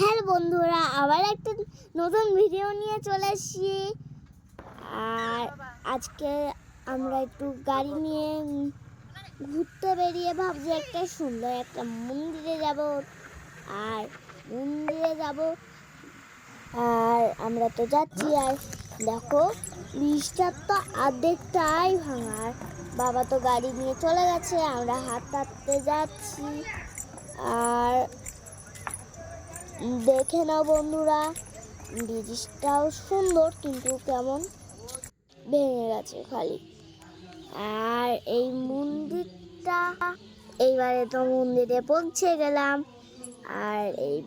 Hello বন্ধুরা, আবার একটা নতুন ভিডিও নিয়ে চলে এসেছি আর আজকে আমরা একটু গাড়ি নিয়ে ঘুরতে বেরিয়ে ভাবছি একটা সুন্দর একটা মন্দিরে যাব। আর মন্দিরে যাব, আর আমরা তো যাচ্ছি, আর দেখো বৃষ্টার তো অর্ধেকটাই ভাঙার বাবা তো গাড়ি নিয়ে চলে গেছে, আমরা হাত হাঁটতে যাচ্ছি। আর দেখে নাও বন্ধুরা, ব্রিজটাও সুন্দর কিন্তু কেমন ভেঙে গেছে খালি। আর এই মন্দিরটা, এইবারে তো মন্দিরে পৌঁছে গেলাম। আর এই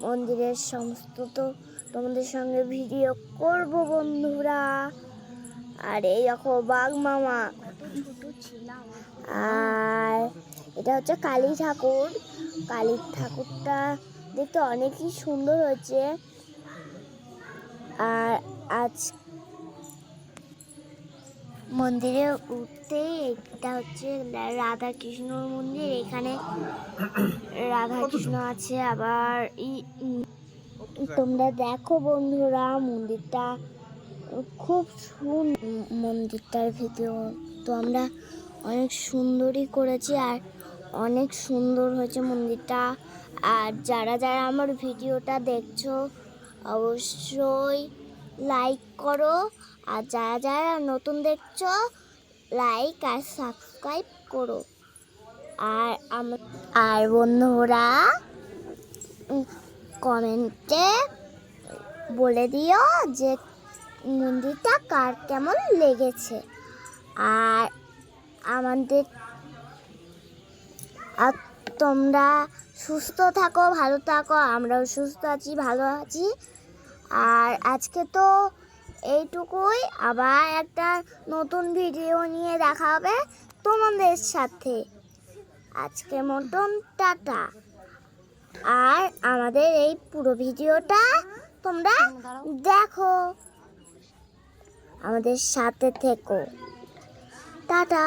মন্দিরের সমস্ত তো তোমাদের সঙ্গে ভিডিও করব বন্ধুরা। আর এই দেখো বাঘ মামা। আর এটা হচ্ছে কালী ঠাকুর। কালী ঠাকুরটা দেখতে অনেকই সুন্দর হয়েছে। আর আজ মন্দিরে উঠতেই এটা হচ্ছে রাধা কৃষ্ণর মন্দির। এখানে রাধা কৃষ্ণ আছে, আবার তোমরা দেখো বন্ধুরা, মন্দিরটা খুব সুন্দর মন্দিরটার ভিডিও তো আমরা অনেক সুন্দরই করেছি। আর অনেক সুন্দর হয়েছে মন্দিরটা। আর যারা যারা আমার ভিডিওটা দেখছ, অবশ্যই লাইক করো। আর যারা যারা নতুন দেখছ লাইক আর সাবস্ক্রাইব করো। আর আর বন্ধুরা কমেন্টে বলে দিও যে মন্দিরটা কার কেমন লেগেছে। আর আমাদের আর তোমরা সুস্থ থাকো, ভালো থাকো, আমরাও সুস্থ আছি, ভালো আছি। আর আজকে তো এইটুকুই। আবার একটা নতুন ভিডিও নিয়ে দেখা হবে তোমাদের সাথে। আজকে মতন টাটা। আর আমাদের এই পুরো ভিডিওটা তোমরা দেখো। আমাদের সাথে থেকো। টাটা।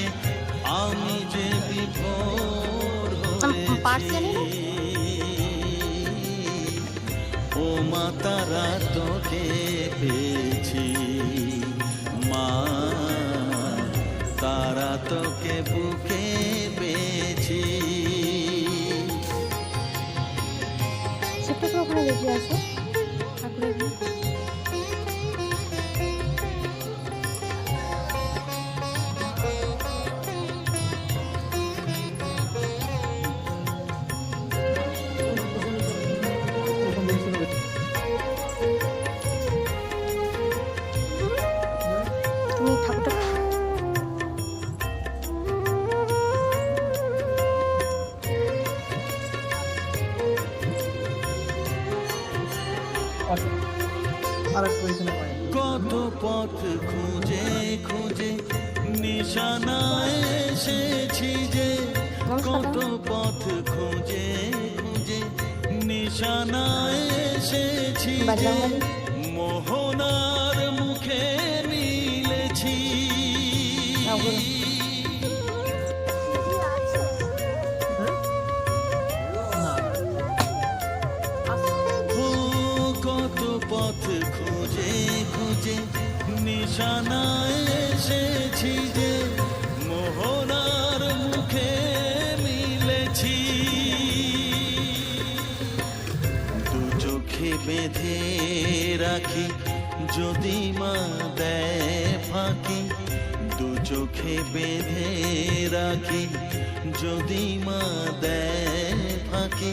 রেখে আমি যে বিভোর হয়েছি ও মা তারা তোকে পেয়েছি। মা তারা তোকে বুকে পেয়েছি ছোট্ট করে ওখানে রেখে আসো ঠাকুরের তুমি ঠাকুরটা পাই কত পথ খুঁজে খুঁজে নিশানায় এসেছি যে কত পথ খুঁজে খুঁজে নিশানায় এসেছি যে বাজরংবলী? নিশানায় এসেছি যে মোহনার মুখে দু চোখে রাখি যদি মা দু চোখে বেঁধে রাখি যদি মা দেয় ফাঁকি।